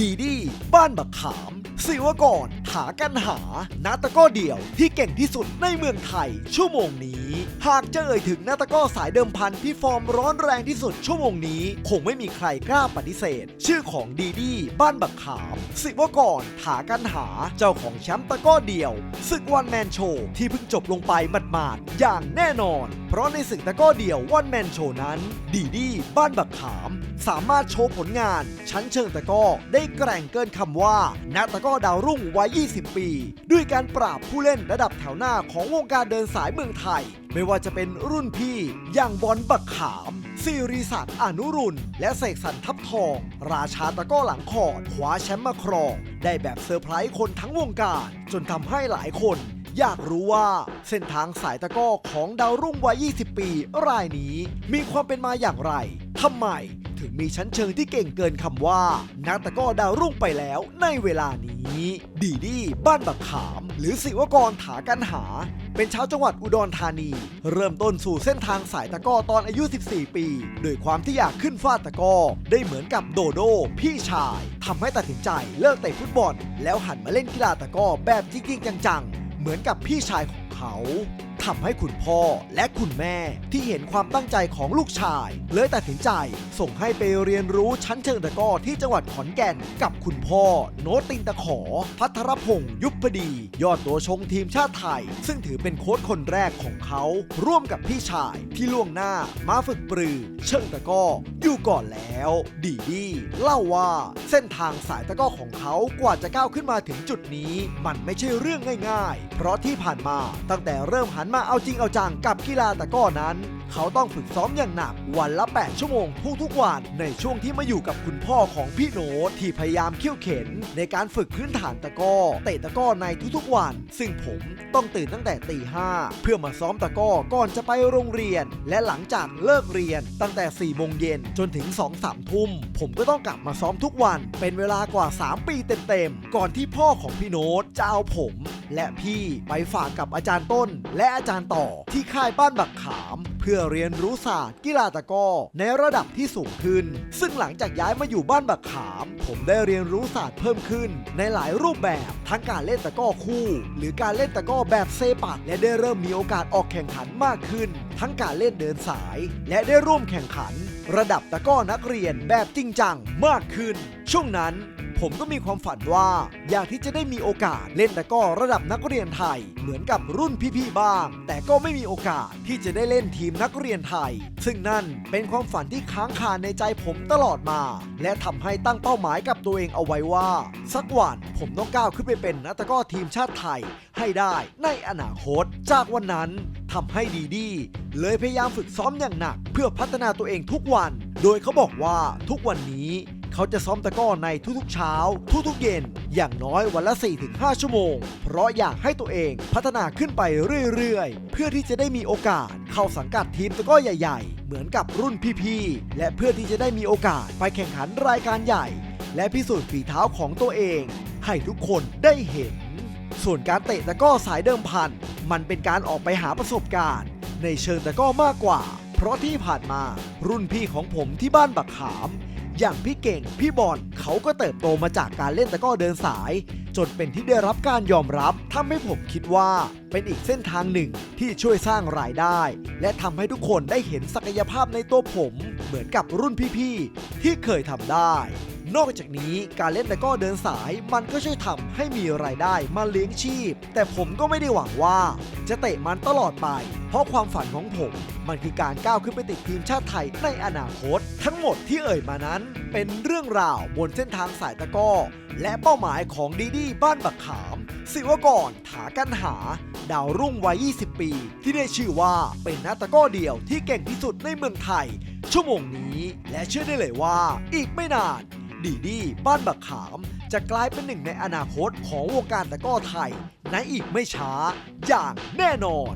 ดีดีบ้านบักขาม ศิวกรถากันหานาตะก้อเดี่ยวที่เก่งที่สุดในเมืองไทย ชั่วโมงนี้ หากจะเอ่ยถึงนาตะก้อสายเดิมพันที่ฟอร์มร้อนแรงที่สุดชั่วโมงนี้ คงไม่มีใครกล้าปฏิเสธ ชื่อของดีดีบ้านบักขาม ศิวกรถากันหาเจ้าของแชมป์ตะก้อเดี่ยวศึกวันแมนโชว์ที่เพิ่งจบลงไปหมาดๆอย่างแน่นอน เพราะในศึกตะก้อเดี่ยววันแมนโชว์นั้น ดีดีบ้านบักขาม สามารถโชว์ผลงาน ชั้นเชิงตะก้อได้แกร่งเกินคำว่า นักตะก้อดาวรุ่งวัย 20 ปี ด้วยการปราบผู้เล่นระดับแถวหน้าของวงการเดินสายเมืองไทย ไม่ว่าจะเป็นรุ่นพี่ อย่างบอลบักขามซีรีศักดิ์อนุรุณ และเสกสรรทับทอง ราชาตะก้อหลังคอดคว้าแชมป์มาครอง ได้แบบเซอร์ไพรส์คนทั้งวงการ จนทำให้หลายคน อยากรู้ว่าเส้นทางสายตะก้อของดาวรุ่งวัย 20 ปี รายนี้ มีความเป็นมาอย่างไรทำไม ถึงมีชั้นเชิงที่เก่งเกินคำว่า นักตะก้อดาวรุ่งไปแล้วในเวลานี้ ดีดีบ้านบักขาม หรือศิวกรถากันหา เป็นชาวจังหวัดอุดรธานี เริ่มต้นสู่เส้นทางสายตะก้อตอนอายุ 14 ปีโดยความที่อยากขึ้นฟาดตะก้อได้เหมือนกับโดโดพี่ชายทำให้ตัดสินใจเลิกเตะฟุตบอล แล้วหันมาเล่นกีฬาตะก้อแบบจริงๆจังๆเหมือนกับพี่ชายของเขา ทำให้คุณพ่อและคุณแม่ที่เห็นความตั้งใจของลูกชาย เลยตัดสินใจ ส่งให้ไปเรียนรู้ชั้นเชิงตะก้อที่จังหวัดขอนแก่น กับคุณพ่อ โนตินตะขอ พัทรพงศ์ยุพดี ยอดตัวชงทีมชาติไทย ซึ่งถือเป็นโค้ชคนแรกของเขา ร่วมกับพี่ชายที่ล่วงหน้ามาฝึกปรือ เชิงตะก้ออยู่ก่อนแล้ว ดีดีเล่าว่าเส้นทางสายตะก้อของเขากว่าจะก้าวขึ้นมาถึงจุดนี้ มันไม่ใช่เรื่องง่าย ๆ เพราะที่ผ่านมาตั้งแต่เริ่มหันมาเอาจริงเอาจังกับกีฬาตะก้อนั้น เขาต้องฝึกซ้อมอย่างหนัก วันละ 8 ชั่วโมงทุกๆวัน ในช่วงที่มาอยู่กับคุณพ่อของพี่โนที่พยายามเขี่ยวเข็น ในการฝึกพื้นฐานตะก้อเตะตะก้อในทุกๆวัน ซึ่งผมต้องตื่นตั้งแต่ตีห้าเพื่อมาซ้อมตะก้อก่อนจะไปโรงเรียน และหลังจากเลิกเรียนตั้งแต่4ี่โมงเย็นจนถึง2องสามทุ่ม ผมก็ต้องกลับมาซ้อมทุกวัน เป็นเวลากว่า 3 ปีเต็มๆ ก่อนที่พ่อของพี่โน้ตจะเอาผม และพี่ไปฝากกับอาจารย์ต้น และอาจารย์ต่อที่ค่ายบ้านบักขามเพื่อเรียนรู้ศาสตร์กีฬาตะก้อในระดับที่สูงขึ้น ซึ่งหลังจากย้ายมาอยู่บ้านบักขาม ผมได้เรียนรู้ศาสตร์เพิ่มขึ้น ในหลายรูปแบบทั้งการเล่นตะก้อคู่ หรือการเล่นตะก้อแบบเซปักและได้เริ่มมีโอกาสออกแข่งขันมากขึ้น ทั้งการเล่นเดินสาย และได้ร่วมแข่งขัน ระดับตะก้อนักเรียนแบบจริงจังมากขึ้น ช่วงนั้นผมก็มีความฝันว่า อยากที่จะได้มีโอกาสเล่นตะก้อระดับนักเรียนไทย เหมือนกับรุ่นพี่ๆบ้าง แต่ก็ไม่มีโอกาสที่จะได้เล่นทีมนักเรียนไทย ซึ่งนั่นเป็นความฝันที่ค้างคาในใจผมตลอดมา และทำให้ตั้งเป้าหมายกับตัวเองเอาไว้ว่า สักวันผมต้องก้าวขึ้นไปเป็นนักตะก้อทีมชาติไทยให้ได้ในอนาคต จากวันนั้นทำให้ดีดีเลยพยายามฝึกซ้อมอย่างหนัก เพื่อพัฒนาตัวเองทุกวัน โดยเขาบอกว่าทุกวันนี้ เขาจะซ้อมตะก้อในทุกๆเช้า ทุกๆเย็น อย่างน้อยวันละ 4-5 ชั่วโมง เพราะอยากให้ตัวเองพัฒนาขึ้นไปเรื่อยๆ เพื่อที่จะได้มีโอกาสเข้าสังกัดทีมตะก้อใหญ่ๆ เหมือนกับรุ่นพี่ๆ และเพื่อที่จะได้มีโอกาสไปแข่งขันรายการใหญ่ และพิสูจน์ฝีเท้าของตัวเอง ให้ทุกคนได้เห็น ส่วนการเตะตะก้อสายเดิมพัน มันเป็นการออกไปหาประสบการณ์ ในเชิงตะก้อมากกว่า เพราะที่ผ่านมารุ่นพี่ของผมที่บ้านบักขาม อย่างพี่เก่ง พี่บอลเขาก็เติบโตมาจากการเล่นตะก้อเดินสาย จนเป็นที่ได้รับการยอมรับทำให้ผมคิดว่า เป็นอีกเส้นทางหนึ่งที่ช่วยสร้างรายได้ และทำให้ทุกคนได้เห็นศักยภาพในตัวผม เหมือนกับรุ่นพี่ๆที่เคยทำได้ นอกจากนี้การเล่นตะก้อเดินสายมันก็ช่วยทำให้มีรายได้มาเลี้ยงชีพ แต่ผมก็ไม่ได้หวังว่า จะเตะมันตลอดไป เพราะความฝันของผม มันคือการก้าวขึ้นไปติดทีมชาติไทยในอนาคต ทั้งหมดที่เอ่ยมานั้น เป็นเรื่องราวบนเส้นทางสายตะก้อ และเป้าหมายของดีดีบ้านบักขามศิวกรถากันหา ดาวรุ่งวัย 20 ปี ที่ได้ชื่อว่าเป็นนักตะก้อเดียวที่เก่งที่สุดในเมืองไทย ชั่วโมงนี้และเชื่อได้เลยว่า อีกไม่นาน ดีดีบ้านบักขาม จะกลายเป็นหนึ่งในอนาคตของวงการตะก้อไทย ในอีกไม่ช้าอย่างแน่นอน